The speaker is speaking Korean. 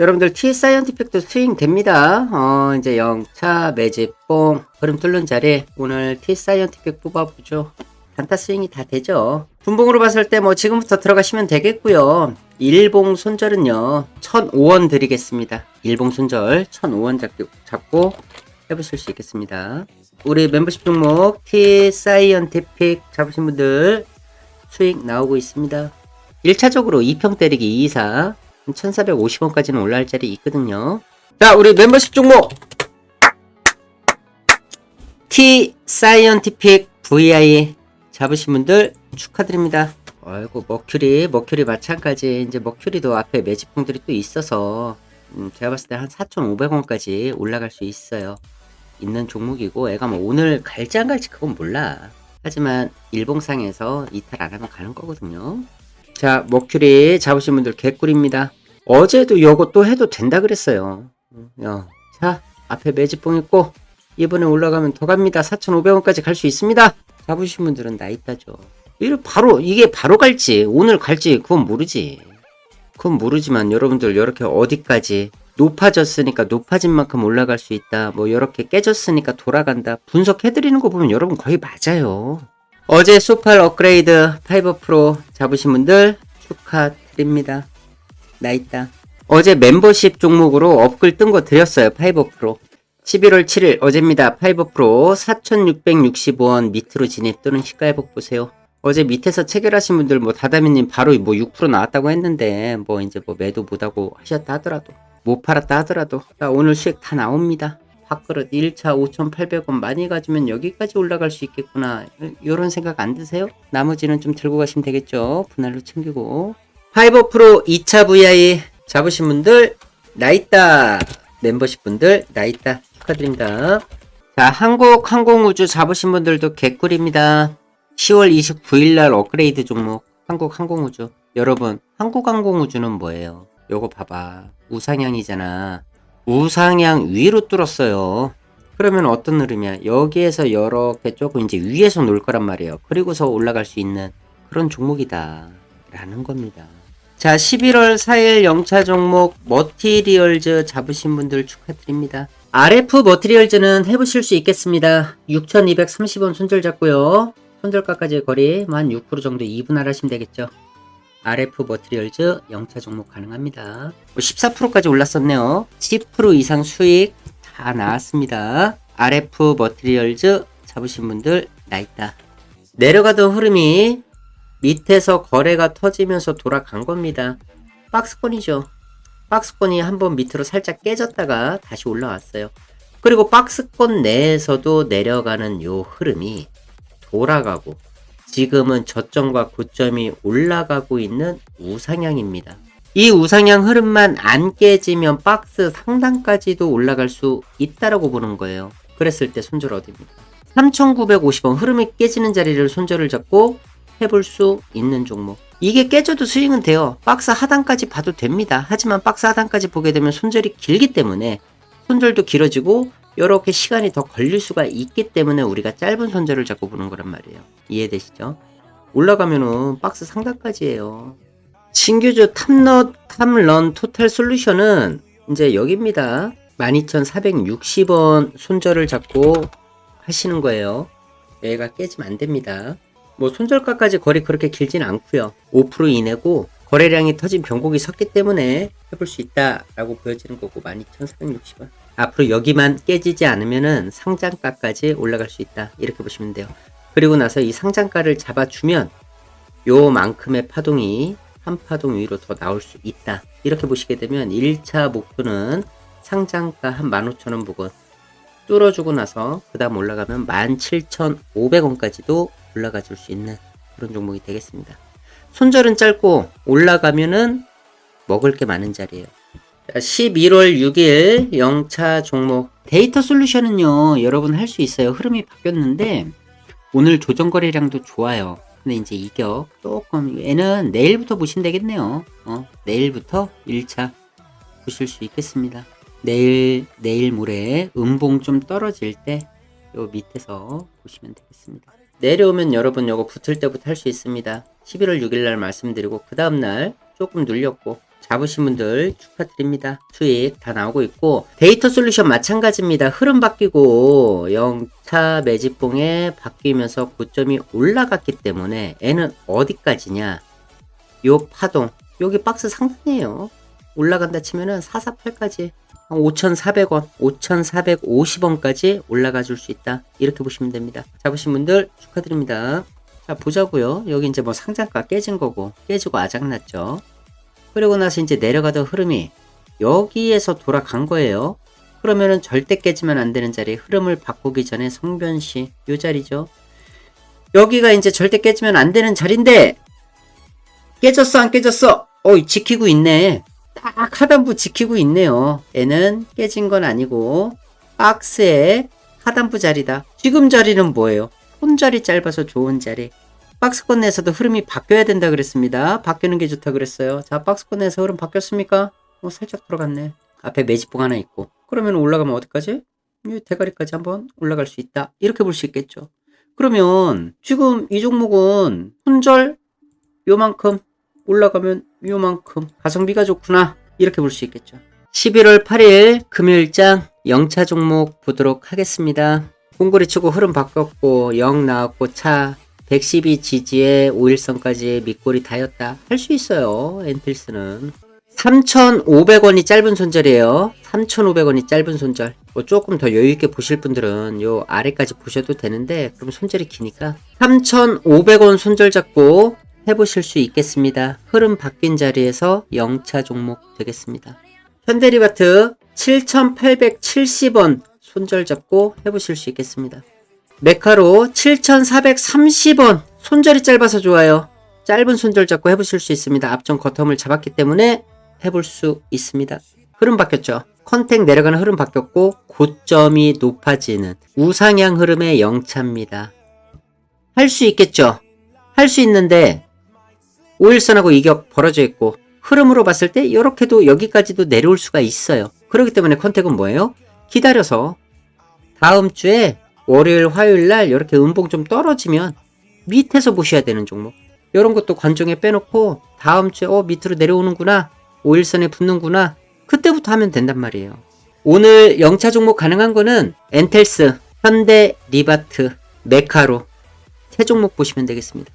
여러분들 T 사이언티픽도 스윙 됩니다. 어, 이제 영차, 매집봉, 흐름 뚫는 자리 오늘 T 사이언티픽 뽑아보죠. 단타 스윙이 다 되죠. 분봉으로 봤을 때 뭐 지금부터 들어가시면 되겠고요. 일봉 손절은요. 1,005원 드리겠습니다. 일봉 손절 1,005원 잡고, 잡고 해보실 수 있겠습니다. 우리 멤버십 종목 T 사이언티픽 잡으신 분들 수익 나오고 있습니다. 1차적으로 2평 때리기 224 1450원까지는 올라갈 자리 있거든요. 자, 우리 멤버십 종목 T 사이언티픽 VI 잡으신 분들 축하드립니다. 아이고 머큐리 머큐리 마찬가지 이제 머큐리도 앞에 매집봉들이 또 있어서 음, 제가 봤을 때 한 4,500원까지 올라갈 수 있어요. 있는 종목이고 애가 뭐 오늘 갈지 안 갈지 그건 몰라. 하지만 일봉상에서 이탈 안 하면 가는 거거든요. 자, 머큐리 잡으신 분들 개꿀입니다. 어제도 또 해도 된다 그랬어요. 야, 자, 앞에 매집봉 있고 이번에 올라가면 더 갑니다. 4,500원까지 갈 수 있습니다. 잡으신 분들은 나 있다죠. 이거 바로 이게 바로 갈지 오늘 갈지 그건 모르지. 그건 모르지만 여러분들 이렇게 어디까지 높아졌으니까 높아진 만큼 올라갈 수 있다. 뭐 이렇게 깨졌으니까 돌아간다. 분석해드리는 거 보면 여러분 거의 맞아요. 어제 소팔 업그레이드 5 프로 잡으신 분들 축하드립니다. 나 있다. 어제 멤버십 종목으로 업글 뜬 거 드렸어요. 5 프로. 11월 7일 어제입니다. 5 프로 4,665원 밑으로 진입 또는 시가 회복 보세요. 어제 밑에서 체결하신 분들 뭐 다다미님 바로 뭐 6% 나왔다고 했는데 뭐 이제 뭐 매도 못하고 하셨다 하더라도 못 팔았다 하더라도 자, 오늘 수익 다 나옵니다. 밥그릇 1차 5,800원 많이 가지면 여기까지 올라갈 수 있겠구나 이런 생각 안 드세요? 나머지는 좀 들고 가시면 되겠죠. 분할로 챙기고 5 프로 2차 VI 잡으신 분들 나 있다. 멤버십 분들 나 있다. 축하드립니다. 자 한국 항공우주 잡으신 분들도 개꿀입니다. 10월 29일 날 업그레이드 종목 한국 항공우주. 여러분 한국 항공우주는 뭐예요? 요거 봐봐. 우상향이잖아. 우상향 위로 뚫었어요. 그러면 어떤 흐름이야? 여기에서 이렇게 조금 이제 위에서 놀 거란 말이에요. 그리고서 올라갈 수 있는 그런 종목이다 라는 겁니다 자 11월 4일 영차 종목 머티리얼즈 잡으신 분들 축하드립니다 RF 머티리얼즈는 해보실 수 있겠습니다 6230원 손절 잡고요 손절가까지의 거리 한6% 정도 2분할 하시면 되겠죠. RF 머티리얼즈 영차 종목 가능합니다. 14%까지 올랐었네요. 10% 이상 수익 다 나왔습니다. RF 머티리얼즈 잡으신 분들 나 있다. 내려가던 흐름이 밑에서 거래가 터지면서 돌아간 겁니다. 박스권이죠. 박스권이 한번 밑으로 살짝 깨졌다가 다시 올라왔어요. 그리고 박스권 내에서도 내려가는 요 흐름이 돌아가고 지금은 저점과 고점이 올라가고 있는 우상향입니다. 이 우상향 흐름만 안 깨지면 박스 상단까지도 올라갈 수 있다라고 보는 거예요. 그랬을 때 손절 어디입니까? 3,950원 흐름이 깨지는 자리를 손절을 잡고 해볼 수 있는 종목. 이게 깨져도 스윙은 돼요. 박스 하단까지 봐도 됩니다. 하지만 박스 하단까지 보게 되면 손절이 길기 때문에 손절도 길어지고 이렇게 시간이 더 걸릴 수가 있기 때문에 우리가 짧은 손절을 잡고 보는 거란 말이에요. 이해되시죠? 올라가면은 박스 상단까지예요. 신규주 탑넛 탑런 토탈 솔루션은 이제 여기입니다. 12,460원 손절을 잡고 하시는 거예요. 얘가 깨지면 안 됩니다. 뭐 손절가까지 거리 그렇게 길진 않고요. 5% 이내고 거래량이 터진 변곡이 섰기 때문에 해볼 수 있다라고 보여지는 거고 12,460원. 앞으로 여기만 깨지지 않으면은 상장가까지 올라갈 수 있다. 이렇게 보시면 돼요. 그리고 나서 이 상장가를 잡아주면 요만큼의 파동이 한 파동 위로 더 나올 수 있다. 이렇게 보시게 되면 1차 목표는 상장가 한 15,000원 부근 뚫어주고 나서 그 다음 올라가면 17,500원까지도 올라가 줄 수 있는 그런 종목이 되겠습니다. 손절은 짧고 올라가면은 먹을 게 많은 자리예요. 11월 6일 영차 종목 데이터 솔루션은요 여러분 할 수 있어요. 흐름이 바뀌었는데 오늘 조정 거래량도 좋아요. 근데 이제 이격 조금 얘는 내일부터 보시면 되겠네요. 어, 내일부터 1차 보실 수 있겠습니다. 내일 내일 모레 음봉 좀 떨어질 때 요 밑에서 보시면 되겠습니다 내려오면 여러분 요거 붙을 때부터 할 수 있습니다 11월 6일 날 말씀드리고 그 다음날 조금 눌렸고 잡으신 분들 축하드립니다. 수익 다 나오고 있고 데이터 솔루션 마찬가지입니다. 흐름 바뀌고 영차 매집봉에 바뀌면서 고점이 올라갔기 때문에 얘는 어디까지냐? 요 파동 여기 박스 상단이에요. 올라간다 치면은 448까지 5,400원, 5,450원까지 올라가 줄 수 있다. 이렇게 보시면 됩니다. 잡으신 분들 축하드립니다. 자, 보자고요. 여기 이제 뭐 상장가 깨진 거고, 깨지고 아작났죠. 그리고 나서 이제 내려가던 흐름이 여기에서 돌아간 거예요. 그러면은 절대 깨지면 안 되는 자리, 흐름을 바꾸기 전에 성변시, 요 자리죠. 여기가 이제 절대 깨지면 안 되는 자리인데, 깨졌어, 안 깨졌어? 어, 지키고 있네. 딱 하단부 지키고 있네요. 얘는 깨진 건 아니고 박스의 하단부 자리다. 지금 자리는 뭐예요? 손자리 짧아서 좋은 자리. 박스권 내에서도 흐름이 바뀌어야 된다 그랬습니다. 바뀌는 게 좋다 그랬어요. 자, 박스권 내에서 흐름 바뀌었습니까? 어, 살짝 들어갔네. 앞에 매집봉 하나 있고. 그러면 올라가면 어디까지? 이 대가리까지 한번 올라갈 수 있다. 이렇게 볼 수 있겠죠. 그러면 지금 이 종목은 손절 요만큼 올라가면 요만큼 가성비가 좋구나. 이렇게 볼 수 있겠죠. 11월 8일 금요일장 영차 종목 보도록 하겠습니다. 공고리 치고 흐름 바뀌었고 0 나왔고 차 112 지지에 5일선까지 밑골이 닿였다. 할 수 있어요 엔틀스는. 3,500원이 짧은 손절이에요. 3,500원이 짧은 손절. 뭐 조금 더 여유있게 보실 분들은 요 아래까지 보셔도 되는데 그럼 손절이 기니까 3,500원 손절 잡고 해보실 수 있겠습니다. 흐름 바뀐 자리에서 영차 종목 되겠습니다. 현대리바트 7,870원 손절 잡고 해보실 수 있겠습니다. 메카로 7,430원 손절이 짧아서 좋아요. 짧은 손절 잡고 해보실 수 있습니다. 앞전 커텀을 잡았기 때문에 해볼 수 있습니다. 흐름 바뀌었죠. 컨택 내려가는 흐름 바뀌었고 고점이 높아지는 우상향 흐름의 영차입니다. 할 수 있겠죠. 할 수 있는데 5일선하고 이격 벌어져 있고 흐름으로 봤을 때 이렇게도 여기까지도 내려올 수가 있어요. 그렇기 때문에 컨택은 뭐예요? 기다려서 다음 주에 월요일 화요일 날 이렇게 음봉 좀 떨어지면 밑에서 보셔야 되는 종목. 이런 것도 관종에 빼놓고 다음 주에 어 밑으로 내려오는구나. 5일선에 붙는구나. 그때부터 하면 된단 말이에요. 오늘 영차 종목 가능한 거는 엔텔스, 현대, 리바트, 메카로 세 종목 보시면 되겠습니다.